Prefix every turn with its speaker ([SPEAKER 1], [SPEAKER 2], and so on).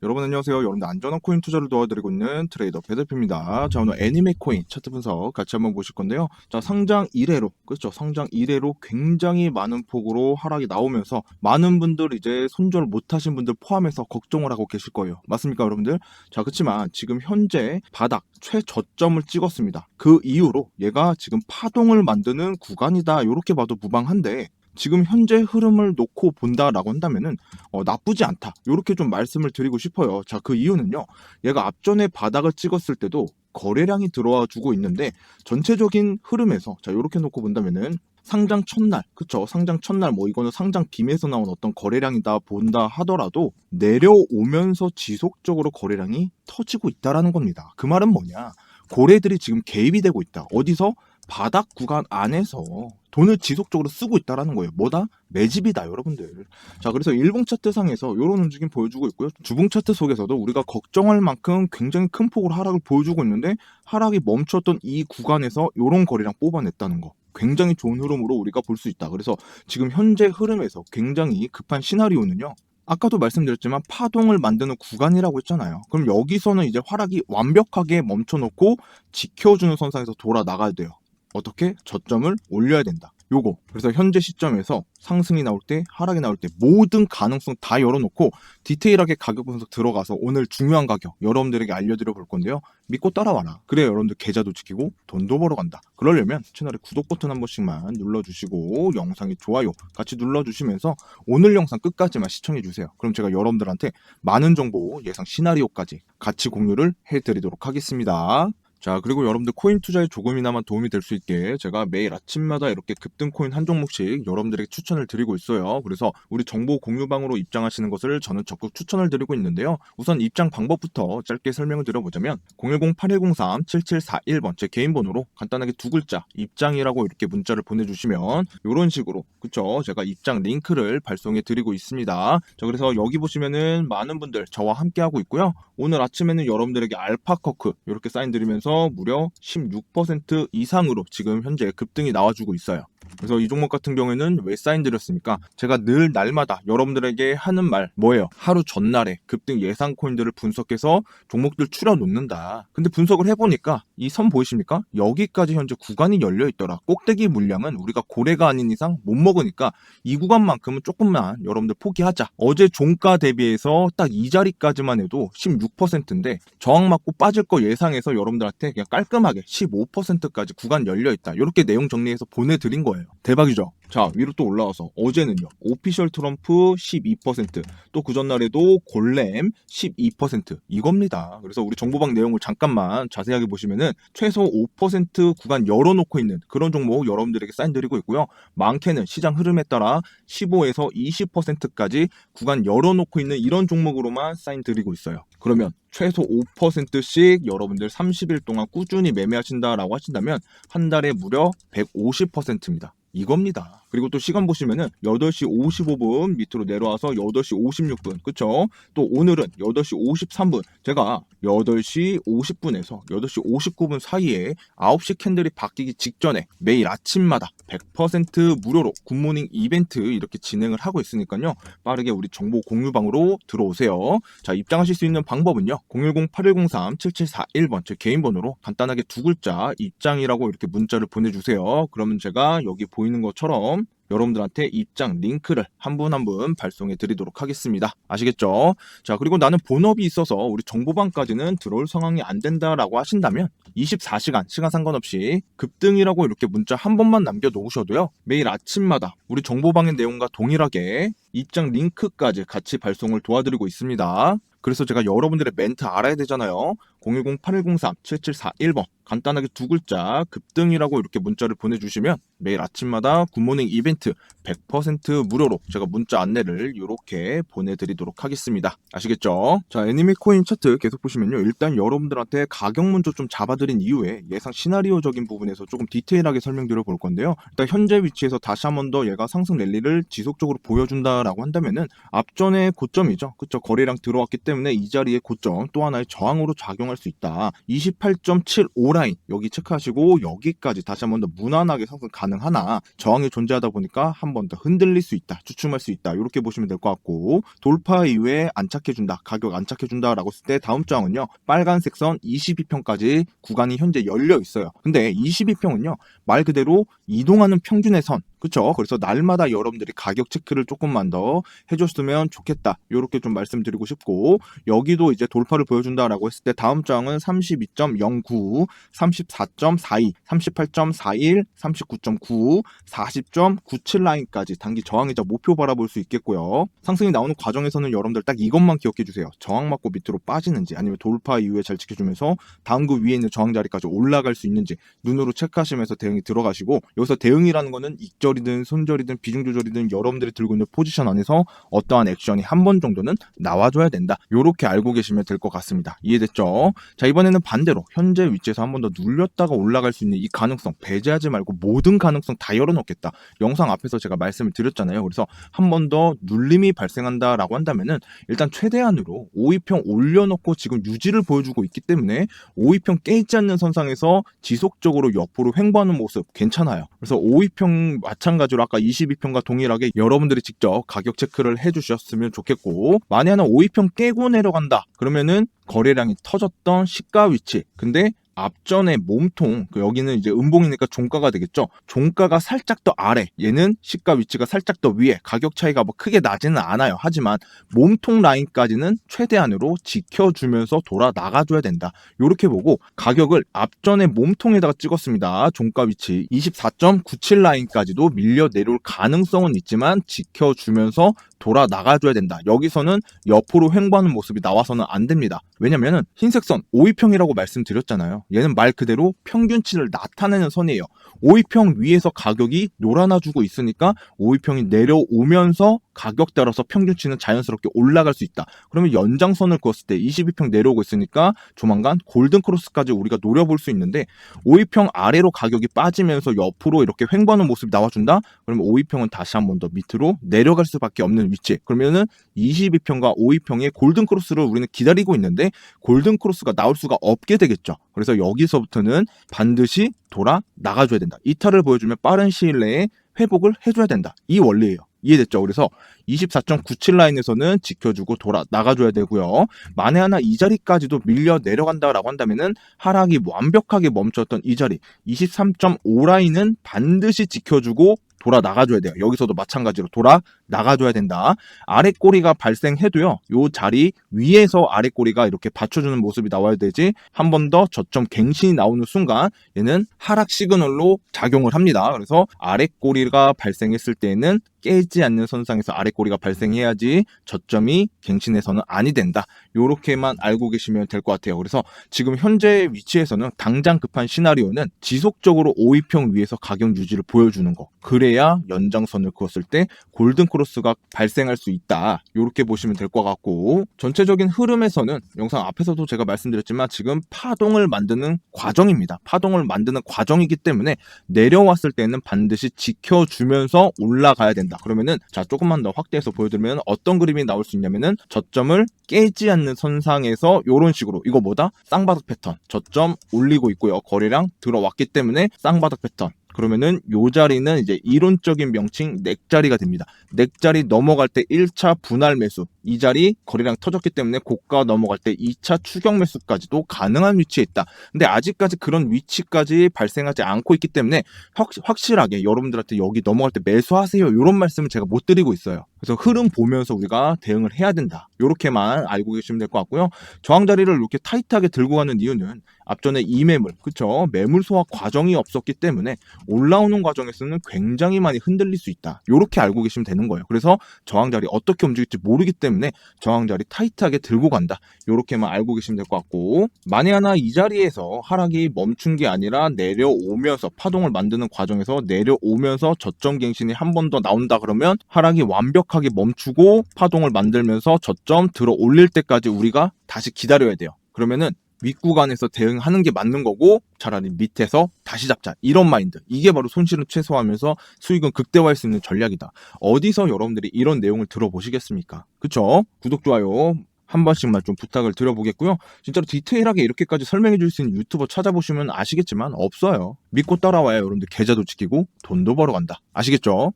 [SPEAKER 1] 여러분 안녕하세요. 여러분들 안전한 코인 투자를 도와드리고 있는 트레이더 배대표입니다. 자 오늘 애니메 코인 차트 분석 같이 한번 보실 건데요. 자 상장 이래로 그렇죠. 상장 이래로 굉장히 많은 폭으로 하락이 나오면서 많은 분들 이제 손절 못하신 분들 포함해서 걱정을 하고 계실 거예요. 맞습니까 여러분들? 자 그렇지만 지금 현재 바닥 최저점을 찍었습니다. 그 이후로 얘가 지금 파동을 만드는 구간이다. 이렇게 봐도 무방한데 지금 현재 흐름을 놓고 본다라고 한다면은 어, 나쁘지 않다. 이렇게 좀 말씀을 드리고 싶어요. 자, 그 이유는요. 얘가 앞전에 바닥을 찍었을 때도 거래량이 들어와 주고 있는데 전체적인 흐름에서 자, 이렇게 놓고 본다면은 상장 첫날, 그쵸? 상장 첫날, 뭐 이거는 상장 빔에서 나온 어떤 거래량이다 본다 하더라도 내려오면서 지속적으로 거래량이 터지고 있다라는 겁니다. 그 말은 뭐냐? 고래들이 지금 개입이 되고 있다. 어디서? 바닥 구간 안에서 돈을 지속적으로 쓰고 있다라는 거예요. 뭐다? 매집이다, 여러분들. 자, 그래서 일봉 차트 상에서 이런 움직임 보여주고 있고요. 주봉 차트 속에서도 우리가 걱정할 만큼 굉장히 큰 폭으로 하락을 보여주고 있는데 하락이 멈췄던 이 구간에서 이런 거리랑 뽑아냈다는 거. 굉장히 좋은 흐름으로 우리가 볼 수 있다. 그래서 지금 현재 흐름에서 굉장히 급한 시나리오는요. 아까도 말씀드렸지만 파동을 만드는 구간이라고 했잖아요. 그럼 여기서는 이제 하락이 완벽하게 멈춰놓고 지켜주는 선상에서 돌아 나가야 돼요. 어떻게? 저점을 올려야 된다. 요거. 그래서 현재 시점에서 상승이 나올 때, 하락이 나올 때 모든 가능성 다 열어놓고 디테일하게 가격 분석 들어가서 오늘 중요한 가격 여러분들에게 알려드려 볼 건데요. 믿고 따라와라. 그래 여러분들 계좌도 지키고 돈도 벌어 간다. 그러려면 채널에 구독 버튼 한 번씩만 눌러주시고 영상에 좋아요 같이 눌러주시면서 오늘 영상 끝까지만 시청해 주세요. 그럼 제가 여러분들한테 많은 정보 예상 시나리오까지 같이 공유를 해드리도록 하겠습니다. 자, 그리고 여러분들 코인 투자에 조금이나마 도움이 될 수 있게 제가 매일 아침마다 이렇게 급등 코인 한 종목씩 여러분들에게 추천을 드리고 있어요. 그래서 우리 정보 공유방으로 입장하시는 것을 저는 적극 추천을 드리고 있는데요. 우선 입장 방법부터 짧게 설명을 드려보자면 010-8103-7741번 제 개인 번호로 간단하게 두 글자 입장이라고 이렇게 문자를 보내주시면 이런 식으로 그쵸? 제가 입장 링크를 발송해 드리고 있습니다. 자, 그래서 여기 보시면은 많은 분들 저와 함께 하고 있고요. 오늘 아침에는 여러분들에게 알파커크 이렇게 사인 드리면서 무려 16% 이상으로 지금 현재 급등이 나와주고 있어요. 그래서 이 종목 같은 경우에는 왜 사인 드렸습니까? 제가 늘 날마다 여러분들에게 하는 말 뭐예요? 하루 전날에 급등 예상 코인들을 분석해서 종목들 추려 놓는다. 근데 분석을 해보니까 이 선 보이십니까? 여기까지 현재 구간이 열려 있더라. 꼭대기 물량은 우리가 고래가 아닌 이상 못 먹으니까 이 구간만큼은 조금만 여러분들 포기하자. 어제 종가 대비해서 딱 이 자리까지만 해도 16%인데 저항 맞고 빠질 거 예상해서 여러분들한테 그냥 깔끔하게 15%까지 구간 열려 있다. 이렇게 내용 정리해서 보내드린 거예요. 대박이죠? 자, 위로 또 올라와서 어제는요. 오피셜 트럼프 12%또 그 전날에도 골렘 12% 이겁니다. 그래서 우리 정보방 내용을 잠깐만 자세하게 보시면은 최소 5% 구간 열어놓고 있는 그런 종목 여러분들에게 사인 드리고 있고요. 많게는 시장 흐름에 따라 15에서 20%까지 구간 열어놓고 있는 이런 종목으로만 사인 드리고 있어요. 그러면 최소 5%씩 여러분들 30일 동안 꾸준히 매매하신다라고 하신다면 한 달에 무려 150%입니다. 이겁니다. 그리고 또 시간 보시면은 8시 55분 밑으로 내려와서 8시 56분. 그쵸? 또 오늘은 8시 53분. 제가 8시 50분에서 8시 59분 사이에 9시 캔들이 바뀌기 직전에 매일 아침마다 100% 무료로 굿모닝 이벤트 이렇게 진행을 하고 있으니까요. 빠르게 우리 정보 공유방으로 들어오세요. 자, 입장하실 수 있는 방법은요. 010-8103-7741번 제 개인 번호로 간단하게 두 글자 입장이라고 이렇게 문자를 보내주세요. 그러면 제가 여기 보이는 것처럼 여러분들한테 입장 링크를 한 분 한 분 발송해 드리도록 하겠습니다. 아시겠죠? 자, 그리고 나는 본업이 있어서 우리 정보방까지는 들어올 상황이 안 된다라고 하신다면 24시간 시간 상관없이 급등이라고 이렇게 문자 한 번만 남겨 놓으셔도요. 매일 아침마다 우리 정보방의 내용과 동일하게 입장 링크까지 같이 발송을 도와드리고 있습니다. 그래서 제가 여러분들의 멘트 알아야 되잖아요. 010-8103-7741번 간단하게 두 글자 급등이라고 이렇게 문자를 보내주시면 매일 아침마다 굿모닝 이벤트 100% 무료로 제가 문자 안내를 이렇게 보내드리도록 하겠습니다. 아시겠죠? 자 애니메 코인 차트 계속 보시면요. 일단 여러분들한테 가격 먼저 좀 잡아드린 이후에 예상 시나리오적인 부분에서 조금 디테일하게 설명드려 볼 건데요. 일단 현재 위치에서 다시 한 번 더 얘가 상승 랠리를 지속적으로 보여준다라고 한다면은 앞전의 고점이죠. 그쵸? 거래량 들어왔기 때문에 이 자리의 고점 또 하나의 저항으로 작 용할 수 있다. 28.75 라인 여기 체크하시고 여기까지 다시 한 번 더 무난하게 상승 가능하나 저항이 존재하다 보니까 한 번 더 흔들릴 수 있다. 주춤할 수 있다. 이렇게 보시면 될 것 같고 돌파 이후에 안착해준다. 가격 안착해준다라고 했을 때 다음 저항은요. 빨간색 선 22평까지 구간이 현재 열려 있어요. 근데 22평은요. 말 그대로 이동하는 평균의 선 그쵸? 그래서 날마다 여러분들이 가격 체크를 조금만 더 해줬으면 좋겠다. 이렇게 좀 말씀드리고 싶고 여기도 이제 돌파를 보여준다라고 했을 때 다음 저항은 32.09, 34.42, 38.41, 39.9, 40.97 라인까지 단기 저항이자 목표 바라볼 수 있겠고요. 상승이 나오는 과정에서는 여러분들 딱 이것만 기억해 주세요. 저항 맞고 밑으로 빠지는지 아니면 돌파 이후에 잘 지켜주면서 다음 그 위에 있는 저항 자리까지 올라갈 수 있는지 눈으로 체크하시면서 대응이 들어가시고 여기서 대응이라는 거는 익절 손절이든 손절이든 비중 조절이든 여러분들이 들고 있는 포지션 안에서 어떠한 액션이 한 번 정도는 나와줘야 된다. 이렇게 알고 계시면 될 것 같습니다. 이해됐죠? 자 이번에는 반대로 현재 위치에서 한 번 더 눌렸다가 올라갈 수 있는 이 가능성 배제하지 말고 모든 가능성 다 열어놓겠다. 영상 앞에서 제가 말씀을 드렸잖아요. 그래서 한 번 더 눌림이 발생한다라고 한다면은 일단 최대한으로 5위평 올려놓고 지금 유지를 보여주고 있기 때문에 5위평 깨지 않는 선상에서 지속적으로 옆으로 횡보하는 모습 괜찮아요. 그래서 5위평 마찬가지로 아까 22평과 동일하게 여러분들이 직접 가격 체크를 해주셨으면 좋겠고 만에 하나 5위평 깨고 내려간다 그러면은 거래량이 터졌던 시가 위치. 근데 앞전에 몸통 그 여기는 이제 음봉이니까 종가가 되겠죠? 종가가 살짝 더 아래. 얘는 시가 위치가 살짝 더 위에. 가격 차이가 뭐 크게 나지는 않아요. 하지만 몸통 라인까지는 최대한으로 지켜주면서 돌아 나가줘야 된다. 이렇게 보고 가격을 앞전에 몸통에다가 찍었습니다. 종가 위치. 24.97 라인까지도 밀려 내려올 가능성은 있지만 지켜주면서 돌아 나가줘야 된다. 여기서는 옆으로 횡보하는 모습이 나와서는 안 됩니다. 왜냐면은 흰색 선 5위평이라고 말씀드렸잖아요. 얘는 말 그대로 평균치를 나타내는 선이에요. 5위평 위에서 가격이 놀아나주고 있으니까 5위평이 내려오면서 가격 따라서 평균치는 자연스럽게 올라갈 수 있다. 그러면 연장선을 그었을 때 22평 내려오고 있으니까 조만간 골든크로스까지 우리가 노려볼 수 있는데 5위평 아래로 가격이 빠지면서 옆으로 이렇게 횡보하는 모습이 나와준다? 그러면 5위평은 다시 한 번 더 밑으로 내려갈 수밖에 없는 위치. 그러면은 22평과 5위평의 골든크로스를 우리는 기다리고 있는데 골든크로스가 나올 수가 없게 되겠죠. 그래서 여기서부터는 반드시 돌아 나가줘야 된다. 이탈을 보여주면 빠른 시일 내에 회복을 해줘야 된다. 이 원리예요. 이해됐죠? 그래서 24.97 라인에서는 지켜주고 돌아 나가줘야 되고요. 만에 하나 이 자리까지도 밀려 내려간다라고 한다면은 하락이 완벽하게 멈췄던 이 자리 23.5 라인은 반드시 지켜주고 돌아 나가줘야 돼요. 여기서도 마찬가지로 돌아 나가줘야 된다. 아래 꼬리가 발생해도요. 요 자리 위에서 아래 꼬리가 이렇게 받쳐주는 모습이 나와야 되지. 한 번 더 저점 갱신이 나오는 순간 얘는 하락 시그널로 작용을 합니다. 그래서 아래 꼬리가 발생했을 때는 깨지 않는 선상에서 아래 꼬리가 발생해야지 저점이 갱신해서는 아니 된다. 요렇게만 알고 계시면 될 것 같아요. 그래서 지금 현재 위치에서는 당장 급한 시나리오는 지속적으로 5위평 위에서 가격 유지를 보여주는 거. 그래야 연장선을 그었을 때 골든 크로스가 발생할 수 있다. 요렇게 보시면 될 것 같고 전체적인 흐름에서는 영상 앞에서도 제가 말씀드렸지만 지금 파동을 만드는 과정입니다. 파동을 만드는 과정이기 때문에 내려왔을 때는 반드시 지켜주면서 올라가야 된다. 그러면은 자 조금만 더 확대해서 보여드리면 어떤 그림이 나올 수 있냐면은 저점을 깨지 않는 선상에서 이런 식으로 이거 뭐다? 쌍바닥 패턴 저점 올리고 있고요. 거래량 들어왔기 때문에 쌍바닥 패턴 그러면은 요 자리는 이제 이론적인 명칭 넥자리가 됩니다. 넥자리 넘어갈 때 1차 분할 매수, 이 자리 거래량 터졌기 때문에 고가 넘어갈 때 2차 추격 매수까지도 가능한 위치에 있다. 근데 아직까지 그런 위치까지 발생하지 않고 있기 때문에 확, 확실하게 여러분들한테 여기 넘어갈 때 매수하세요. 이런 말씀을 제가 못 드리고 있어요. 그래서 흐름 보면서 우리가 대응을 해야 된다. 이렇게만 알고 계시면 될 것 같고요. 저항 자리를 이렇게 타이트하게 들고 가는 이유는 앞전에 이매물, 그쵸? 매물 소화 과정이 없었기 때문에 올라오는 과정에서는 굉장히 많이 흔들릴 수 있다. 이렇게 알고 계시면 되는 거예요. 그래서 저항 자리 어떻게 움직일지 모르기 때문에 저항 자리 타이트하게 들고 간다. 이렇게만 알고 계시면 될 것 같고 만에 하나 이 자리에서 하락이 멈춘 게 아니라 내려오면서 파동을 만드는 과정에서 내려오면서 저점 갱신이 한 번 더 나온다 그러면 하락이 완벽하게 멈추고 파동을 만들면서 저점 들어 올릴 때까지 우리가 다시 기다려야 돼요. 그러면은 윗구간에서 대응하는 게 맞는 거고 차라리 밑에서 다시 잡자 이런 마인드 이게 바로 손실을 최소화하면서 수익은 극대화할 수 있는 전략이다 어디서 여러분들이 이런 내용을 들어보시겠습니까 그쵸 구독 좋아요 한 번씩만 좀 부탁을 드려보겠고요. 진짜로 디테일하게 이렇게까지 설명해 줄 수 있는 유튜버 찾아보시면 아시겠지만 없어요. 믿고 따라와야 여러분들 계좌도 지키고 돈도 벌어간다. 아시겠죠?